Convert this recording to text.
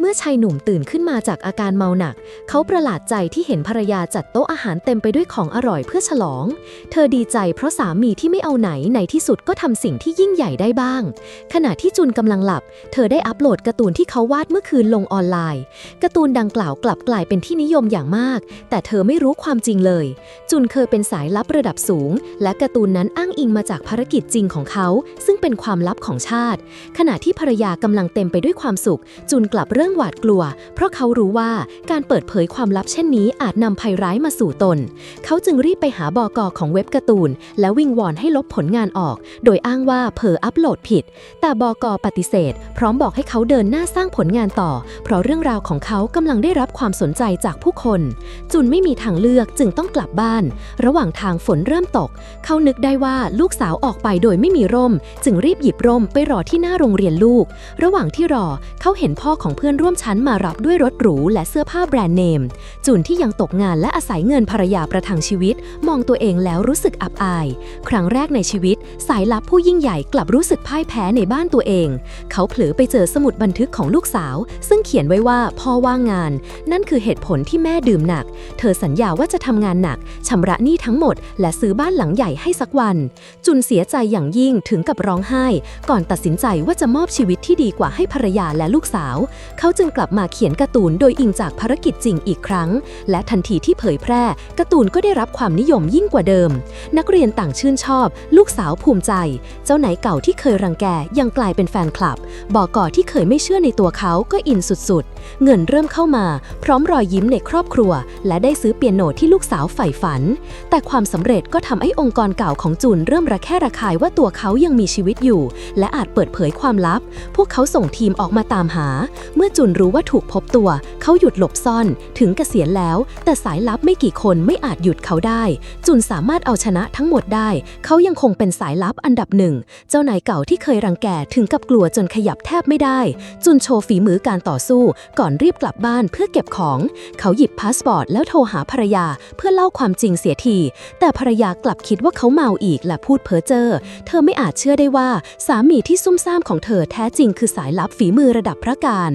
เมื่อชายหนุ่มตื่นขึ้นมาจากอาการเมาหนัก เขาประหลาดใจที่เห็นภรรยาจัดโต๊ะอาหารเต็มไปด้วยของอร่อยเพื่อฉลอง เธอดีใจเพราะสามีที่ไม่เอาไหนในที่สุดก็ทำสิ่งที่ยิ่งใหญ่ได้บ้าง ขณะที่จุนกำลังหลับ เธอได้อัปโหลดการ์ตูนที่เขาวาดเมื่อคืนลงออนไลน์การ์ตูนดังกล่าวกลับกลายเป็นที่นิยมอย่างมาก แต่เธอไม่รู้ความจริงเลย จุนเคยเป็นสายลับระดับสูง และการ์ตูนนั้นอ้างอิงมาจากภารกิจจริงของเขา ซึ่งเป็นความลับของชาติ ขณะที่ภรรยากำลังเต็มไปด้วยความสุข จุนกลับเริ่มหวาดกลัว เพราะเขารู้ว่าการเปิดเผยความลับเช่นนี้อาจนำภัยร้ายมาสู่ตน เขาจึงรีบไปหาบอกอของเว็บการ์ตูน และวิงวอนให้ลบผลงานออก โดยอ้างว่าเผลออัปโหลดผิด แต่บอกอปฏิเสธ พร้อมบอกให้เขาเดินหน้าสร้างผลงานต่อ เพราะเรื่องราวของเขากำลังได้รับความสนใจจากผู้คน จุนไม่มีทางเลือกจึงต้องกลับบ้าน ระหว่างทางฝนเริ่มตก เขานึกได้ว่าลูกสาวออกไปโดยไม่มีร่ม จึงรีบหยิบร่มไปรอที่หน้าโรงเรียนลูก ระหว่างที่รอเขาเห็นพ่อของเพื่อนร่วมชั้นมารับด้วยรถหรูและเสื้อผ้าแบรนด์เนม จุนที่ยังตกงานและอาศัยเงินภรรยาประทังชีวิต มองตัวเองแล้วรู้สึกอับอาย ครั้งแรกในชีวิต สายลับผู้ยิ่งใหญ่กลับรู้สึกพ่ายแพ้ในบ้านตัวเอง เขาเผลอไปเจอสมุดบันทึกของลูกสาว ซึ่งเขียนไว้ว่าพ่อว่างงาน นั่นคือเหตุผลที่แม่ดื่มหนัก เธอสัญญาว่าจะทำงานหนักชำระหนี้ทั้งหมด และซื้อบ้านหลังใหญ่ให้สักวัน จุนเสียใจอย่างยิ่งถึงกับร้องไห้ ก่อนตัดสินใจว่าจะมอบชีวิตที่ดีกว่าให้ภรรยาและลูกสาวเขาาจึงกลับมาเขียนการ์ตูนโดยอิงจากภารกิจจริงอีกครั้ง และทันทีที่เผยแพร่การ์ตูนก็ได้รับความนิยมยิ่งกว่าเดิม นักเรียนต่างชื่นชอบ ลูกสาวภูมิใจ เจ้าไหนเก่าที่เคยรังแกยังกลายเป็นแฟนคลับ บอกอที่เคยไม่เชื่อในตัวเขาก็อินสุดๆ เงินเริ่มเข้ามา พร้อมรอยยิ้มในครอบครัว และได้ซื้อเปียโนที่ลูกสาวใฝ่ฝัน แต่ความสำเร็จก็ทำให้องค์กรเก่าของจุนเริ่มระแคะระคายว่าตัวเขายังมีชีวิตอยู่ และอาจเปิดเผยความลับ พวกเขาส่งทีมออกมาตามหา เมื่อจุนรู้ว่าถูกพบตัว เขาหยุดหลบซ่อน ถึงเกษียณแล้ว แต่สายลับไม่กี่คนไม่อาจหยุดเขาได้ จุนสามารถเอาชนะทั้งหมดได้ เขายังคงเป็นสายลับอันดับหนึ่ง เจ้านายเก่าที่เคยรังแกถึงกับกลัวจนขยับแทบไม่ได้ จุนโชว์ฝีมือการต่อสู้ ก่อนรีบกลับบ้านเพื่อเก็บของ เขาหยิบพาสปอร์ตแล้วโทรหาภรรยา เพื่อเล่าความจริงเสียที แต่ภรรยากลับคิดว่าเขาเมาอีกและพูดเพ้อเจ้อ เธอไม่อาจเชื่อได้ว่า สามีที่ซุ่มซ่ามของเธอแท้จริงคือสายลับฝีมือระดับพระการ